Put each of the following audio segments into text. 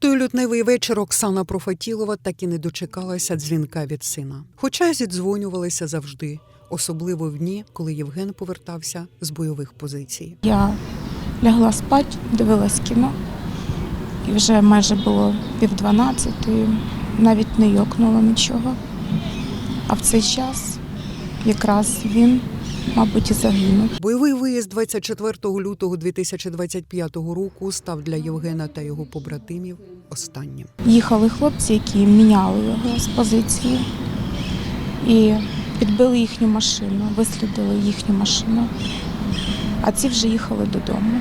той лютневий вечір Оксана Профатілова так і не дочекалася дзвінка від сина. Хоча зідзвонювалися завжди, особливо в дні, коли Євген повертався з бойових позицій. Я лягла спати, дивилась кіно, і вже майже було пів дванадцятої, навіть не йокнуло нічого. А в цей час якраз він, мабуть, і загинув. Бойовий виїзд 24 лютого 2025 року став для Євгена та його побратимів останнім. Їхали хлопці, які міняли його з позиції і підбили їхню машину, вислідили їхню машину. А ці вже їхали додому.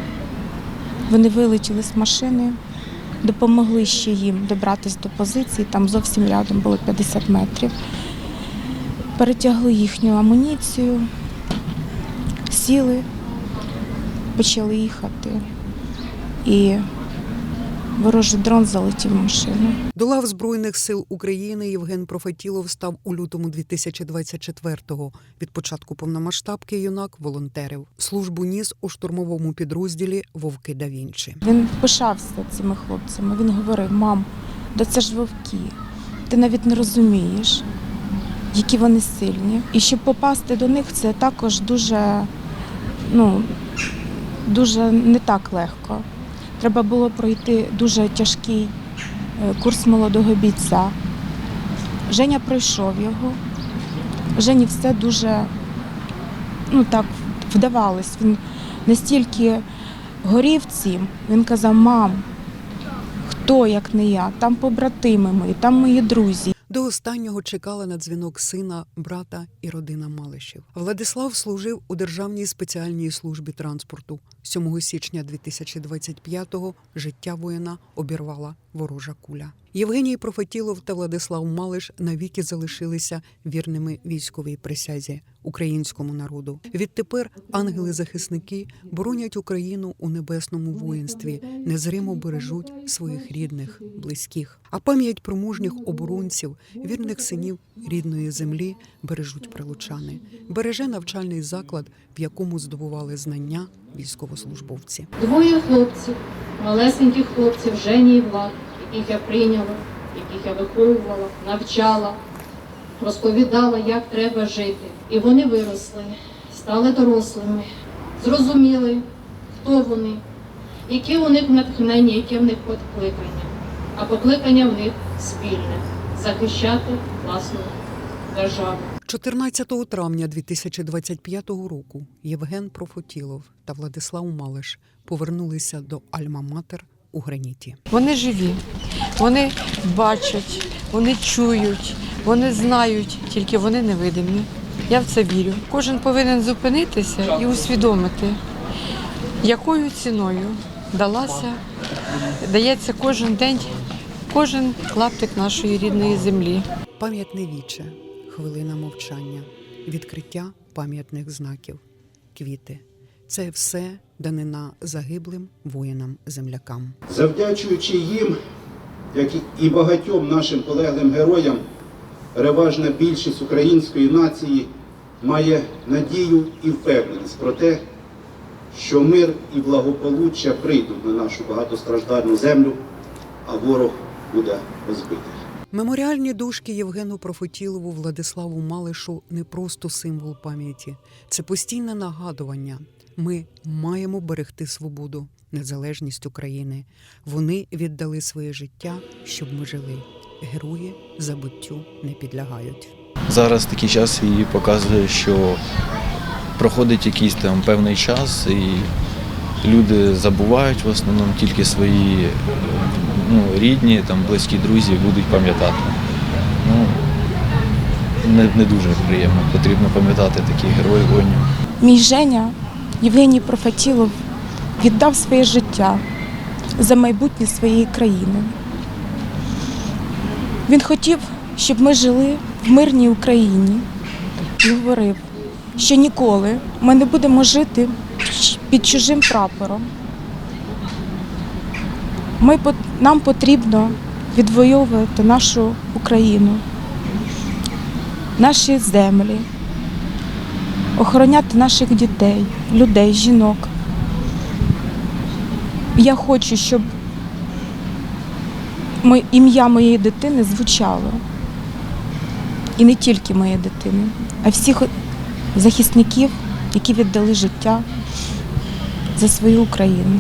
Вони вилетіли з машини, допомогли ще їм добратися до позиції, там зовсім рядом було 50 метрів. Перетягли їхню амуніцію, сіли, почали їхати. І ворожий дрон залетів в машину. До лав Збройних сил України Євген Профатілов став у лютому 2024-го. Від початку повномасштабки юнак волонтерив. Службу ніс у штурмовому підрозділі Вовки да Вінчі. Він пишався цими хлопцями. Він говорив: мам, да це ж вовки. Ти навіть не розумієш, які вони сильні. І щоб попасти до них, це також дуже, ну, дуже не так легко. Треба було пройти дуже тяжкий е, курс молодого бійця. Женя пройшов його. Жені все дуже ну, так вдавалось. Він настільки горів цим, він казав: мам, хто як не я? Там побратими мої, там мої друзі. До останнього чекала на дзвінок сина, брата і родина Малишів. Владислав служив у Державній спеціальній службі транспорту. 7 січня 2025-го життя воїна обірвала ворожа куля. Євгеній Профетілов та Владислав Малиш навіки залишилися вірними військовій присязі українському народу. Відтепер ангели-захисники боронять Україну у небесному воїнстві, незримо бережуть своїх рідних, близьких. А пам'ять про мужніх оборонців, вірних синів рідної землі бережуть прилучани. Береже навчальний заклад, в якому здобували знання військовослужбовці. Двоє хлопців, малесеньких хлопців, Жені і Влад, яких я прийняла, яких я виховувала, навчала, розповідала, як треба жити. І вони виросли, стали дорослими, зрозуміли, хто вони, які у них натхнення, яке в них покликання. А покликання в них спільне захищати власну державу. 14 травня 2025 року Євген Профотілов та Владислав Малиш повернулися до Альма-Матер у граніті. Вони живі, вони бачать, вони чують, вони знають, тільки вони невидимі. Я в це вірю. Кожен повинен зупинитися і усвідомити, якою ціною далася, дається кожен день, кожен клаптик нашої рідної землі. Пам'ятне віче, хвилина мовчання, відкриття пам'ятних знаків, квіти. Це все данина загиблим воїнам-землякам. Завдячуючи їм, як і багатьом нашим полеглим героям, переважна більшість української нації має надію і впевненість про те, що мир і благополуччя прийдуть на нашу багатостраждальну землю, а ворог буде розбитий. Меморіальні дошки Євгену Профотілову Владиславу Малишу не просто символ пам'яті, це постійне нагадування. Ми маємо берегти свободу, незалежність України. Вони віддали своє життя, щоб ми жили. Герої забуттю не підлягають. Зараз такий час і показує, що проходить якийсь там певний час, і люди забувають в основному тільки свої ну, рідні, там, близькі друзі будуть пам'ятати. Ну, не, не дуже приємно. Потрібно пам'ятати таких героїв воїнів. Мій Женя Євгеній Профатілов віддав своє життя за майбутнє своєї країни. Він хотів, щоб ми жили в мирній Україні і говорив, що ніколи ми не будемо жити під чужим прапором. Ми, нам потрібно відвоювати нашу Україну, наші землі, охороняти наших дітей, людей, жінок. Я хочу, щоб ім'я моєї дитини звучало. І не тільки моєї дитини, а всіх захисників, які віддали життя за свою Україну.